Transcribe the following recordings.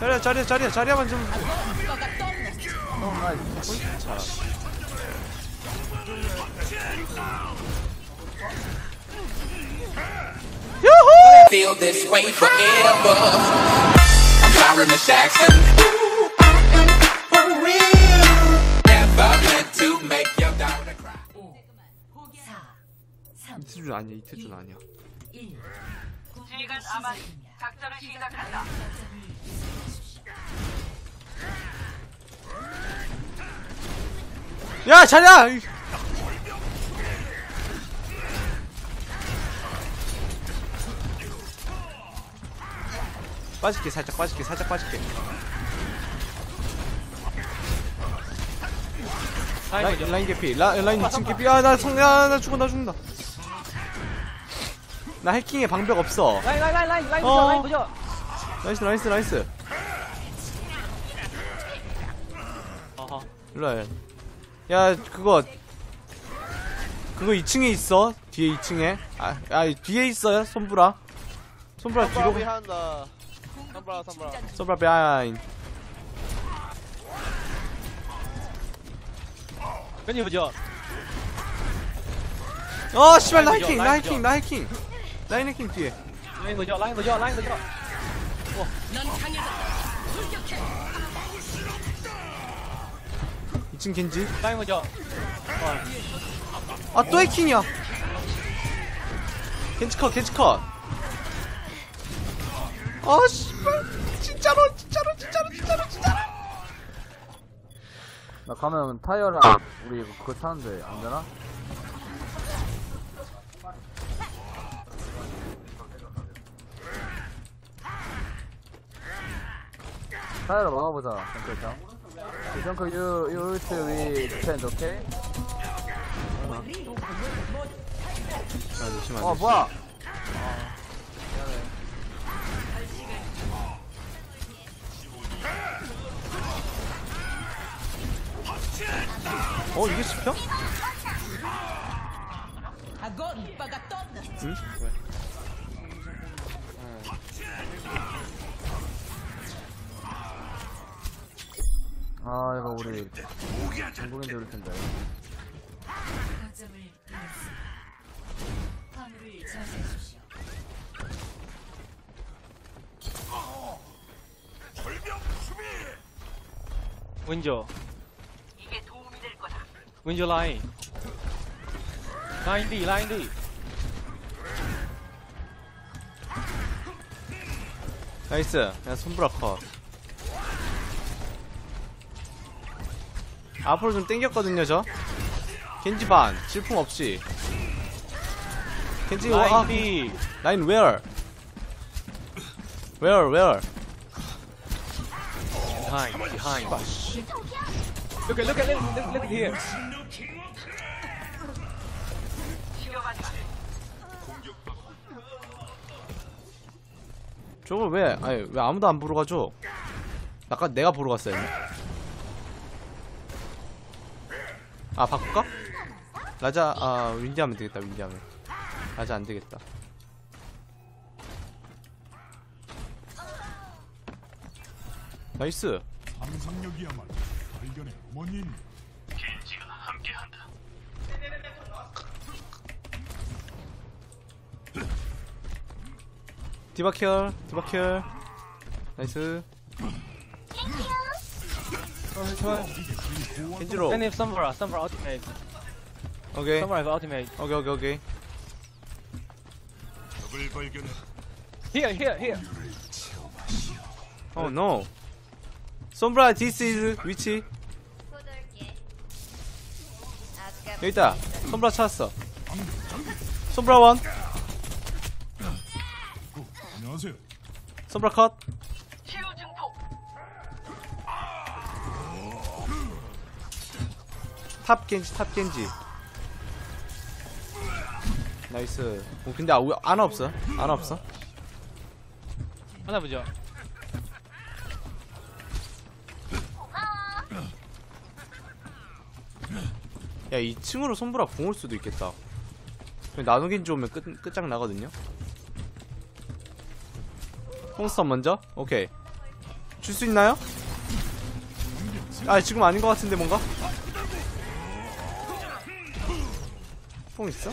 자리야 자리야 자리야 자리야만 좀 어, 나이스. 자. feel this way forever. I'm Byron the Jackson. For real. Never meant to make your daughter cry. 4, 3, 이트준 아니야 이트준 아니야 1. 지휘관 아만 작전을 시작한다. 야 자리야! 이- 빠질게 살짝 빠질게 살짝 빠질게. 라인, 라인 개피 라, 라인 2층 개피. 야나 야나 죽어 나 죽는다. 나 해킹에 방벽 없어. 라인 라인 라인 라인 라인 어. 보죠 라인 보죠 나이스 나이스 나이스 일로와 야 그거. 그거 2층에 있어? 뒤에 2층에? 아, 아 뒤에 있어요? 손브라? 손브라 뒤로 가. 한다. 선브라 선브라. 손브라 베하인 끈이 보죠. 어 씨발 나 라인 나 라인 보죠. 나 해킹. 라인 해킹 뒤에. 라인 보죠 라인 보죠 라인 보죠. 넌 강해졌다. 2층 겐지 라인 보죠 아또 해킹이야 겐지 컷 겐지 컷 아, 씨발. 진짜로, 진짜로, 진짜로, 진짜로, 진짜로. 나 가면 타이어랑 우리 그거 타는데 안 되나? 타이어로 막아보자, 정크 장. 정크 you you ult with defend, okay? 아, 잠시만. 어 뭐야? 어, 이게 씹혀? 응? 아 우리 중국인들 올 텐데. 거점을 잃었습니다. 화물을 저지하십시오. 왼쪽 이게 도움이 될 거다. 왼쪽 라인 라인 D 라인 D 나이스. 야, 손브라 컷. 앞으로 좀 땡겼거든요, 저. 겐지 반. 질풍 없이. 겐지, 와, 라인 D 라인 where? where, where? behind behind look at look at look, look, look at here 치료하지 마. 저걸 왜, 아니, 왜 아무도 안 보러 가죠? 아까 내가 보러 갔어야 했네. 아, 바꿀까? 라자, 아, 윈디 하면 되겠다, 윈디 하면. 라자 안 되겠다. 나이스. 상상력이야말로 발견의 어머님 디바킬, 디바킬. 나이스. 어, 좋아요. 겐지로. 팬님 썸브라 썸브라 ultimate 오케이. 썸브라 ultimate 오케이, 오케이, 오케이. 적을 발견해 here here here 어, oh, no. 솜브라, this is 위치. 여기 있다. 솜브라 찾았어. 솜브라 원. 안녕하세요 솜브라 컷. 치유 증폭. 탑 겐지, 탑 겐지. 나이스. 어, 근데 아, 왜, 안 없어? 안 없어? 하나 보죠 야, 2층으로 솜브라 공올 수도 있겠다. 나노 겐지 오면 끝, 끝장 나거든요? 홍스턴 먼저? 오케이. 줄 수 있나요? 아 지금 아닌 것 같은데 뭔가? 뽕 있어?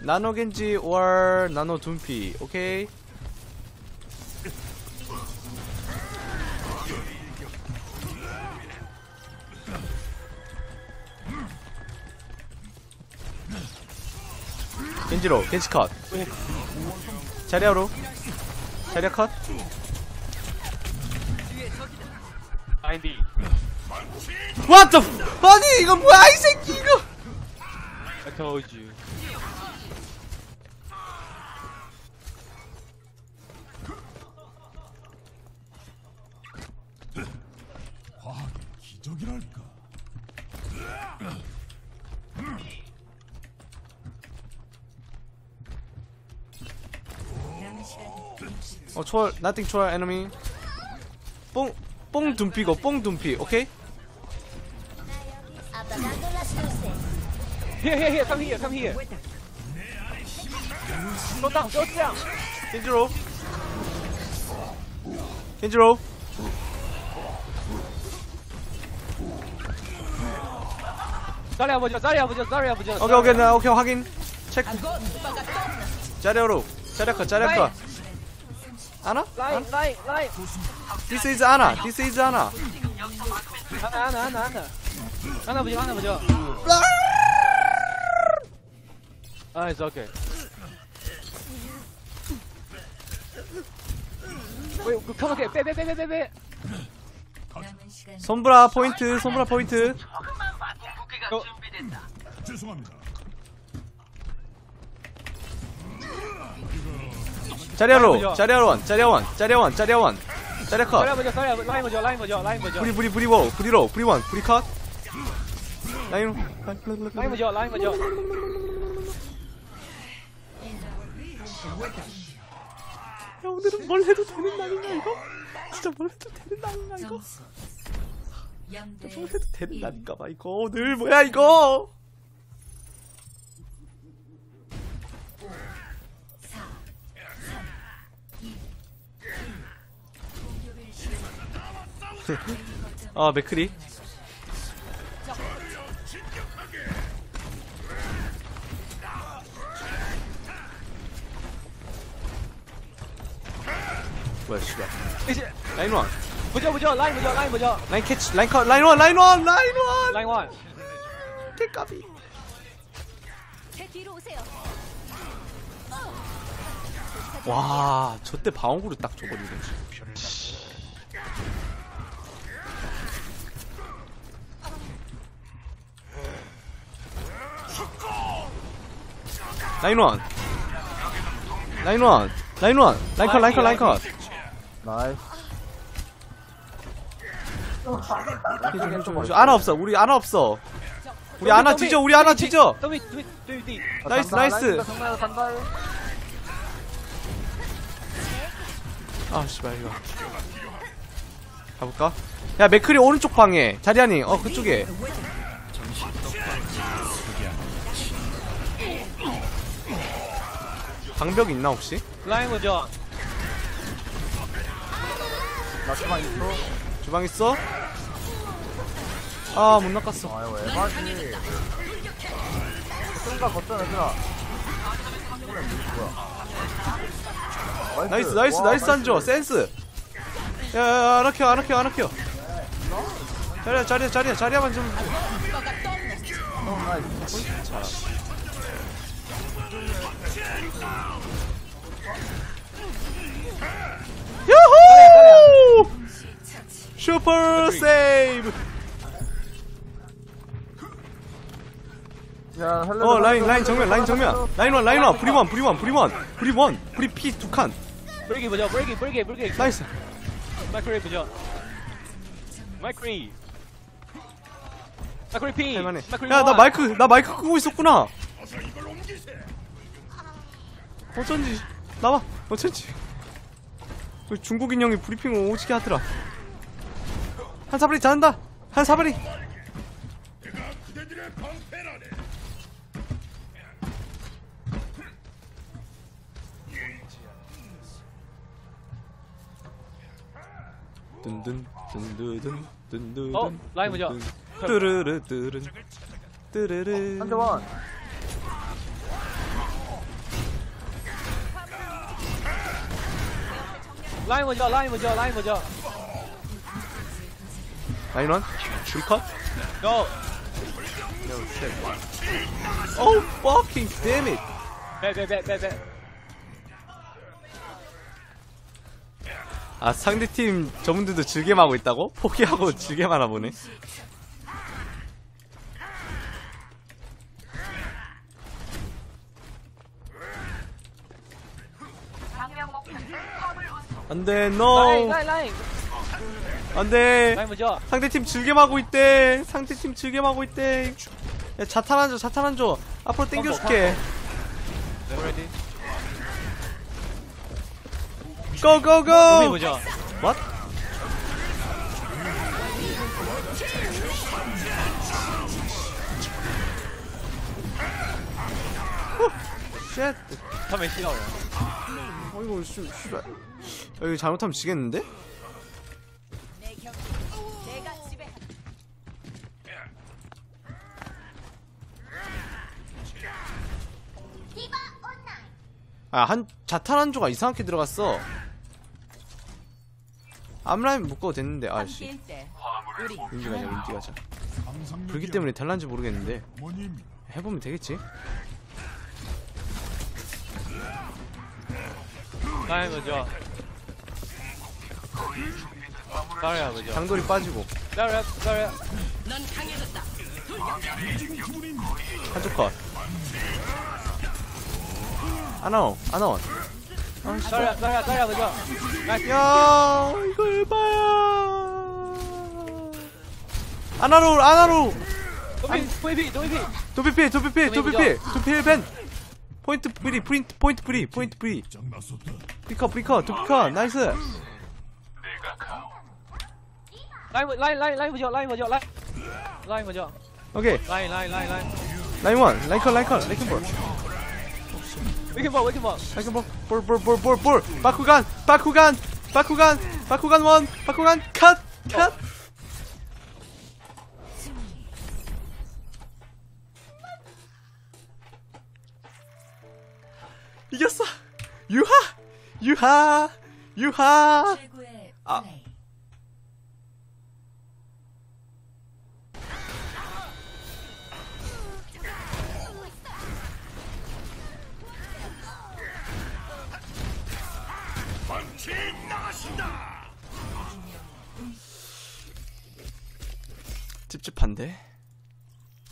나노 겐지 or 나노 둠피. 오케이. 겐지로 겐지 컷. 자리아로. 자리아 컷. 아인디. What the f- 아니 이거 뭐야 이 새끼 이거 You. 과학의 기적이랄까. 어 초월 nothing 초월 enemy 뽕 뽕 둠피고 뽕 둠피 오케이 Here, here, here. Come here. Come here. Go down. Go down. 겐지로 겐지로 자리야 보자. 자리야 보자. 자리야 보자. 오케이 오케이 나 오케이 확인 체크 컷 자리아 컷 아나? 라인, 라인, 라인. This is 아나 This is 아나 하나, 하나, 하나, 하나. 하나 보자. 하나 보자. 아, it's okay. 왜, 그 켜놓게 빼, 빼, 빼, 빼, 빼, 빼. 남은 시간 손브라 포인트 손브라 포인트 어. 죄송합니다. 자리아로 자리아로 원 자리아 원 자리아 원 자리아 원 자리아 컷 자리야 보자. 자리야 보자. 라인 보자. 라인 보자. 라인 보자. 브리 브리 브리 워 브리 로 브리 원 브리 컷 라인 라인 보자. 라인 보자. 야 오늘은 뭘 해도 되는 날인가 이거? 진짜 뭘 해도 되는 날인가 이거? 점수 0대 뭘 해도 되는 날인가 봐 이거 오늘 뭐야 이거? 4 3 2 1 공격을 시작합니다. 아 맥크리 뭐야 씨발 이제 라인 원 보자, 보자. 라인 보자. 라인 보자. 라인 캐치 라인 컷 라인 원 라인 원 라인 원 라인 원. 개까비 제 뒤로 오세요. 와 저때 방어구를 딱 줘버리네 라인 원 라인 원 라인 원 라인 컷 라인 컷 라인 컷 나이스. 아나 없어 우리 아나 없어 우리 아나 뒤져 우리 아나. 아, 나이스, 나이스. 아 씨발 이거 가볼까? 야 맥크리 오른쪽 방에 자리아니 어 그쪽에 방벽 있나 혹시? 라인 보자. 나 주방 2초. 주방 있어? 아 못 낚았어 아유, 에바지. 순간 걷던 애들아. 뭐야. 나이스 나이스 와, 나이스 한조 센스 야야야 안 아껴 안 아껴 안 아껴 자리야 자리야 자리야 자리야만 좀 어, 슈퍼 세이브 야, 어 라인 라인 정면 라인 정면. 라인 원 라인 원 브리 원 브리 원 브리 원 브리 원 브리 피 두 칸 브레이크 보자. 브레이크, 브레이크, 브레이크. 나이스 마이크리 보자. 마이크리. 마이크리 피. 할만해 야나 원. 마이크 나 마이크 끄고 있었구나 어쩐지 나와 어쩐지 그 중국인 형이 브리핑을 오지게 하더라 한 사발이 잘한다 한 사발이 그대들의 방패라네. 든든 든 든든 든든 어, 보자. 뚜르르 뚜르 뚜르르 한대원 먼저, 라인 먼저. 라인원 불컷 고! Oh fucking damn it 빼빼빼빼빼. 아 상대팀 저분들도 즐겜 하고 있다고? 포기하고 즐겜 하나 보네. 안돼 라인, no 라인, 라인. 안돼 라인 먼저. 상대팀 즐겜하고 있대 상대팀 즐겜하고 있대 야 자탄 한줘 자탄 한줘 앞으로 땡겨줄게 고고고 먼저. What? 쉣 처음에 싫어요. 어이구 씨 씨발 여기 잘못하면 지겠는데? 아, 한, 자탄 한 조가 이상하게 들어갔어. 앞라인 묶어도 됐는데, 아씨. 윈지 가자, 윈지 가자. 불기 때문에 될란지 모르겠는데, 해보면 되겠지? 라인 먼저. 자리야 먼저. 장돌이 빠지고, 자리야, 자리야. 한쪽 컷. 아나원, 아나원. 먼저. 나이스. 야, 이거 에바야. 아나로, 아나로. 도비, 도비, 도비. 도피필, 도피필, 도비 도피필, 도피필 벤. 포인트 프리, 프린트, 포인트 프리, 포인트 프리. 브리커, 브리커, 도피커, 나이스. 라인, 라인, 라인, 라인 먼저, 라인 먼저, 라인. 라인 먼저. 오케이. 라인, 라인, 라인, 라인. 라인 원, 라인 컷, 라인 컷, 라인 볼. 왜 이렇게 봐, 왜 이렇게 봐. 라인 볼, 볼, 볼, 볼, 볼, 볼. 바쿠간, 바쿠간, 바쿠간, 바쿠간 원, 바쿠간 컷, 컷. 이겼어. 유하, 유하, 유하. 아. 찝찝한데.